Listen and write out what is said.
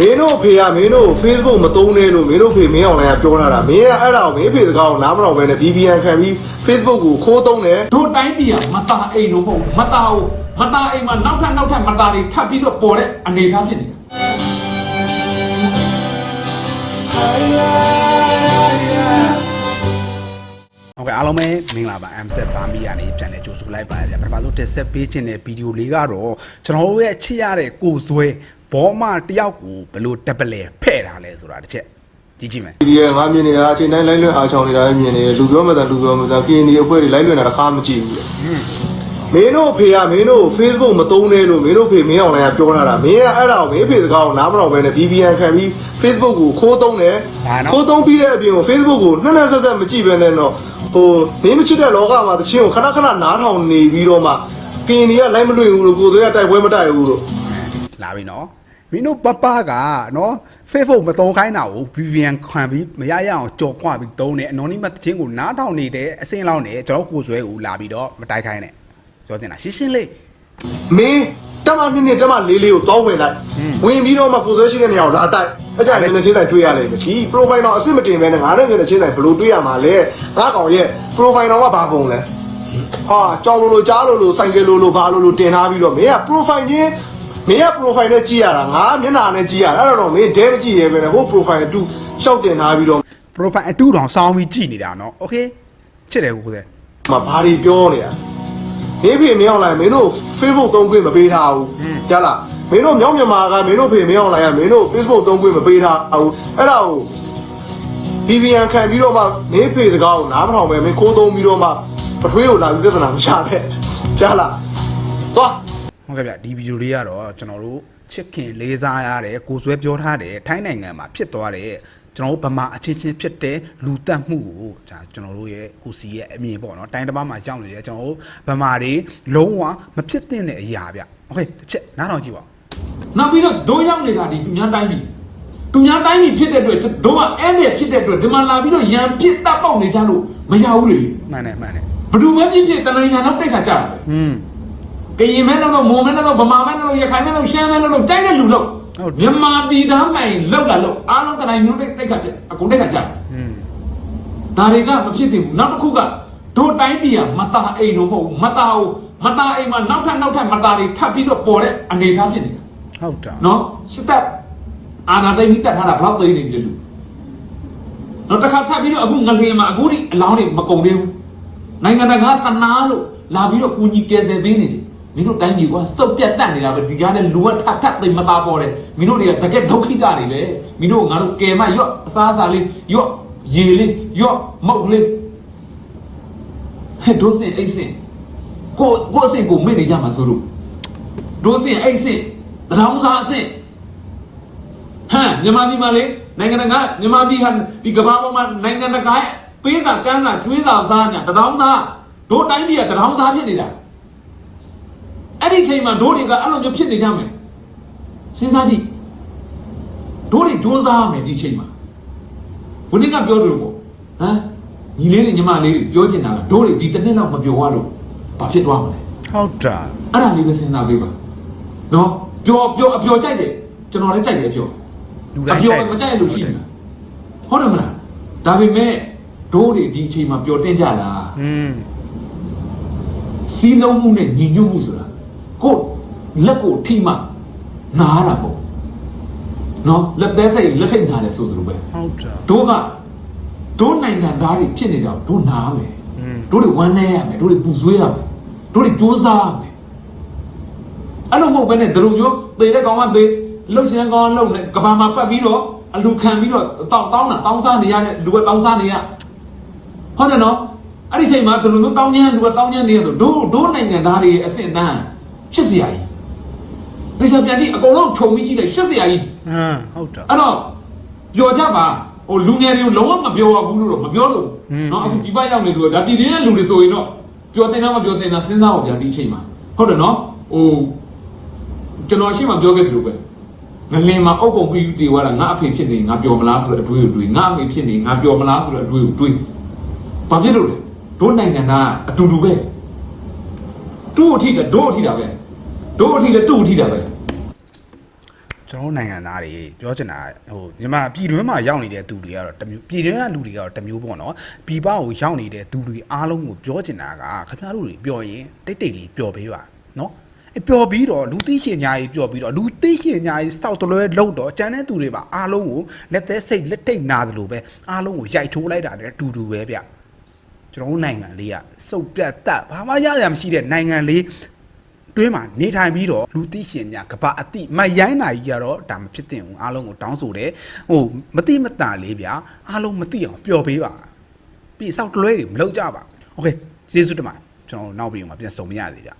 မင်းတို့ဖေကမင်းတို့ Facebook မသုံးနဲ့လို့မင်းတို့ဖေမင်းအောင်လိုင်းကပြောထားတာမင်းကအဲ့ဒါကိုမင်းဖေစကားကိုနားမတော်ပဲနဲ့ VPN ခံပြီး Facebook ကိုခိုးသုံးတယ်တို့တိုင်းပြည်ကမတာအိမ်လို့မဟုတ်မတာဘူးမတာအိမ်မှာနောက်ထပ်နောက်ထပ်မတာတွေထပ်ပြီးတော့ပေါ်တဲ့အနေအထားဖြစ်နေတာဟုတ်ကဲ့အားလုံးပဲမင်္ဂလာပါ M7 Bambi ကနေပြန်လဲကြိုဆိုလိုက်ပါတယ်ဗျာပထမဆုံးတက်ဆက်ပေးခြင်းတဲ့ဗီဒီယိုလေးကတော့ကျွန်တော်တို့ရဲ့ချစ်ရတဲ့ကိုဇွဲ ဘောမတယောက်ကိုဘယ်လိုတက်ပလဲဖဲ့ထားလဲဆိုတာတစ်ချက်ကြည့်ကြည့်မယ်ဒီကငါမြင်နေတာအချိန်တိုင်းလိုက်လွှင့်အားချောင်းနေတာလည်းမြင်နေတယ်လူပြောမှသာလူပြောမှသာ KND အဖွဲ့တွေလိုက်လွှင့်တာတစ်ခါမကြည့်ဘူးလေမင်းတို့ဖေကမင်းတို့ Facebook မသုံးနဲ့လို့မင်းတို့ဖေမင်းအောင်လိုင်းကပြောထားတာမင်းကအဲ့ဒါကိုမင်းဖေစကားကိုနားမတော်ဘဲနဲ့ VPN ခံပြီး Facebook ကိုခိုးသုံးတယ်ခိုးသုံးပြီးတဲ့အပြင်ကို Facebook ကိုနှစ်နှစ်ဆက်ဆက်မကြည့်ဘဲနဲ့တော့ဟိုမင်းမချစ်တဲ့လောကမှာတခြင်းကိုခဏခဏနားထောင်နေပြီးတော့မှ KND ကလိုက်မလွှင့်ဘူးလို့ကိုယ်တွေကတိုက်ပွဲမတိုက်ဘူးလို့လာပြီနော် မင်းတို့ပပကနော် Facebook မတုံးခိုင်းတာကို VPN ခံပြီးမရရအောင်ကြော်ခွပြီးတုံးတယ် anonymous တခြင်းကိုနားထောင်နေတဲ့အစင်းလောက်နဲ့ကျွန်တော်ကိုဇွဲကိုလာပြီးတော့မတိုက်ခိုင်းနဲ့ပြောတင်တာရှင်းရှင်းလေးမင်းတက်မနှစ်နှစ်တက်မလေးလေးကိုတောဝင်လိုက်ဝင်ပြီးတော့မှကိုယ်ဆွဲရှိတဲ့နေရာကိုလာအတိုက်အကြိုက်နေချင်းတိုင်းတွေ့ရလိမ့်မယ်ဒီ profile တော့အစ်မတင်ပဲနဲ့ငါနဲ့ငယ်ချင်းတိုင်းဘယ်လိုတွေ့ရမှာလဲငါကောင်ရဲ့ profile တော့ကဘာပုံလဲဟာကြောင်လိုလိုကြားလိုလိုစိုက်ကယ်လိုလိုဘာလိုလိုတင်ထားပြီးတော့မင်းက profile ချင်း မင်းက profile နဲ့ကြည့်ရတာငါမျက်နှာနဲ့ကြည့်ရတာအဲ့တော့မင်းဒဲမကြည့်ရဲပဲနဲ့ဟို profile အတူရှောက်တင်ထားပြီးတော့ profile အတူတောင်စောင်းပြီးကြည်နေတာနော် okay ချစ်တယ်ကိုကိုဇွဲမဘာတွေပြောနေတာမင်းဖေမင်းအောင်လိုက်မင်းတို့ Facebook သုံးခွင့်မပေးထားဘူးကြားလားမင်းတို့မြောက်မြန်မာကမင်းတို့ဖေမင်းအောင်လိုက်ကမင်းတို့ Facebook သုံးခွင့်မပေးထားဘူးအဲ့ဒါကို VPN ခံပြီးတော့မှမင်းဖေစကားကိုနားမထောင်ပဲမင်းခိုးသုံးပြီးတော့မှပထွေးကိုလာပြီးပြဿနာမရှာနဲ့ကြားလားသွား ဟုတ်ကဲ့ဗျဒီဗီဒီယိုလေးကတော့ကျွန်တော်တို့ချစ်ခင်လေးစားရတဲ့ကိုဆွဲပြောထားတဲ့ထိုင်းနိုင်ငံမှာဖြစ်သွားတဲ့ကျွန်တော်တို့ဗမာအချင်းချင်းဖြစ်တဲ့လူတက်မှုကိုဒါကျွန်တော်တို့ရဲ့ကိုစီရဲ့အမြင်ပေါ့နော်တိုင်းတစ်ပါးမှာကြောက်နေတယ်ကျွန်တော်တို့ဗမာတွေလုံးဝမဖြစ်သင့်တဲ့အရာဗျโอเคတစ်ချက်နားထောင်ကြည့်ပါဦး နောက်ပြီးတော့ဒိုးရောက်နေတာဒီသူများတိုင်းပြည်သူများတိုင်းပြည်ဖြစ်တဲ့အတွက်ဒိုးကအဲ့ဒီဖြစ်တဲ့အတွက်ဒီမှာလာပြီးတော့ရန်ဖြစ်တပ်ပေါက်နေကြလို့မရဘူးလေ မှန်တယ်မှန်တယ် ဘယ်သူမှဖြစ်ဖြစ်တနင်္ဂနွေတော့တိတ်ခါကြတာပဲ อืม ကရင်မဲနဲ့လို့မွန်မဲနဲ့လို့ဗမာမဲနဲ့လို့ရခိုင်မဲနဲ့လို့ရှမ်းမဲနဲ့လို့တိုက်တဲ့လူလို့မြန်မာပြည်သားမှန်လောက်လာလို့အားလုံးကတိုင်းမျိုးနဲ့တိုက်ခတ်တယ်အကုန်တိုက်ခတ်ကြတယ်ဒါတွေကမဖြစ်သင့်ဘူးနောက်တစ်ခုကတို့တိုင်းပြည်ကမတာအိမ်တော့မဟုတ်ဘူးမတာဘူးမတာအိမ်မှာနောက်ထပ်နောက်ထပ်မတာတွေထပ်ပြီးတော့ပေါ်တဲ့အနေအထားဖြစ်နေတာဟုတ်တာနော်စစ်တပ်အာဏာသိမ်းပြီးတတ်ထားတာဘလောက်သိမ်းနေပြီလဲလူနောက်တစ်ခါထပ်ပြီးတော့အခုငလျင်မှာအခုထိအလောင်းတွေမကုန်သေးဘူးနိုင်ငံတကာတနာလို့လာပြီးတော့ကူညီကယ်ဆယ်ပေးနေတယ် မင်းတို့တိုင်းပြည်ကစုပ်ပြတ်တက်နေတာပဲဒီကြားထဲလူကထပ်ထပ်သိမ်းမသားပေါ်တယ်မင်းတို့တွေကတကယ်ဒုက္ခိတတွေပဲမင်းတို့ငါတို့ကယ်မရော့အစားအစာလေးရော့ရေလေးရော့မောက်လေးဟဲ့ဒုစင်အိတ်စင်ကိုကိုအစင်ကိုမေ့နေကြမှာဆိုလို့ဒုစင်အိတ်စင်တရောင်းစားအစင်ဟမ်မြန်မာပြည်မှာလေနိုင်ငံတကာမြန်မာပြည်ဟာဒီကမ္ဘာပေါ်မှာနိုင်ငံတကာရဲ့ပေးစာကမ်းစာကျွေးစာစားညာတရောင်းစားတို့တိုင်းပြည်ကတရောင်းစားဖြစ်နေတာ အဲ့ဒီချိန်မှာတို့တွေကအဲ့လိုမျိုးဖြစ်နေကြမယ်စဉ်းစားကြည့်တို့တွေစူးစမ်းမယ်ဒီချိန်မှာဘုန်းကြီးကပြောတယ်ပေါ့ဟမ်ညီလေးတွေညီမလေးတွေပြောချင်တာကတို့တွေဒီတစ်နှစ်လောက်မပြောရလို့ဘာဖြစ်သွားမလဲဟုတ်တာအဲ့ဒါလေးပဲစဉ်းစားပေးပါနော်ပျော်ပျော်အပျော်ကြိုက်တယ်ကျွန်တော်လည်းကြိုက်တယ်အပျော်လူအတိုင်းပျော်မကြိုက်လို့ရှိနေတာဟုတ်တယ်မလားဒါပေမဲ့ဒိုးတွေဒီအချိန်မှာပျော်တင်ကြလားอืมစီးလုံးမှုနဲ့ညီညွတ်မှုဆိုတာ ကိုယ်လက်ကိုထိမှနားတာပေါ့နော်လက်သေးစိတ်လက်ထိတ်နားတယ်ဆိုသလိုပဲဟုတ်တာဒိုးကဒိုးနိုင်ငံသားတွေဖြစ်နေကြတော့ဒိုးနားမယ်อืมတို့တွေဝမ်းနေရမယ်တို့တွေပူဆွေးရမယ်တို့တွေစူးစမ်းရမယ်အဲ့လိုမဟုတ်ဘဲနဲ့တို့မျိုးသေတဲ့ကောင်ကသေလှုပ်ရှင်ကောင်ကလှုပ်နေကဘာမှာပတ်ပြီးတော့အလူခံပြီးတော့တောင်းတောင်းတာတောင်းစားနေရတဲ့လူကတောင်းစားနေရဟုတ်တယ်နော်အဲ့ဒီချိန်မှာတို့မျိုးတောင်းချမ်းလူကတောင်းချမ်းနေရဆိုတို့တို့နိုင်ငံသားတွေရဲ့အဆင့်အတန်း ဖြစ်เสียကြီးဒီစပြန်ကြည့်အကုန်လုံးခြုံပြီးကြည့်လိုက်ရှစ်เสียကြီး ဟမ်ဟုတ်တာ အဲ့တော့ပျော်ကြပါဟိုလူငယ်တွေကိုလုံးဝမပြောရဘူးလို့တော့မပြောလို့เนาะအခုဒီဘက်ရောက်နေလို့ဒါပြည်သေးတဲ့လူတွေဆိုရင်တော့ပျော်တင်တာမပျော်တင်တာစဉ်းစားအောင်ဗျာဒီအချိန်မှာဟုတ်တယ်เนาะဟိုကျွန်တော်ရှင်းမပြောခဲ့သလိုပဲငလင်မှာအုပ်ပုံပြီးတေဝါလာငါအဖေဖြစ်နေငါပျော်မလားဆိုတဲ့အတွေးကိုတွေးငါအမေဖြစ်နေငါပျော်မလားဆိုတဲ့အတွေးကိုတွေးဘာဖြစ်လို့လဲတို့နိုင်ငံသားအတူတူပဲတူ့အထိကတို့အထိတာပဲ တို့အထိလည်းတူ့အထိတာပဲကျွန်တော်တို့နိုင်ငံသားတွေပြောချင်တာဟိုမြန်မာပြည်တွင်းမှာရောက်နေတဲ့သူတွေကတော့တစ်မျိုးပြည်တွင်းကလူတွေကတော့တစ်မျိုးပေါ့နော်ပြည်ပကိုရောက်နေတဲ့သူတွေအားလုံးကိုပြောချင်တာကခင်ဗျားတို့တွေပြောရင်တိတ်တိတ်လေးပြောပေးပါနော်အပျော်ပြီးတော့လူသိရှင်ညာကြီးပျော်ပြီးတော့လူသိရှင်ညာကြီးစောက်တလွဲလုံးတော့ကျန်တဲ့သူတွေပါအားလုံးကိုလက်သက်စိတ်လက်ထိတ်နာသလိုပဲအားလုံးကိုရိုက်ထိုးလိုက်တာတဲ့အတူတူပဲဗျကျွန်တော်တို့နိုင်ငံလေးကစုပ်ပြတ်တတ်ဘာမှရရမရှိတဲ့နိုင်ငံလေး တွင်းမှာနေထိုင်ပြီးတော့လူသိရှင်ညာကပအတိမရိုင်းနာကြီးကတော့ဒါမဖြစ်သင့်ဘူးအားလုံးကိုတောင်းဆိုတယ်ဟိုမတိမတန်လေးဗျာအားလုံးမသိအောင်ပျော်ပေးပါပြီးစောက်တလွဲတွေမလုပ်ကြပါโอเคကျေးဇူးတင်ပါတယ်ကျွန်တော်တို့နောက်ပြီးတော့ပြန်ဆုံမရသေးဗျာ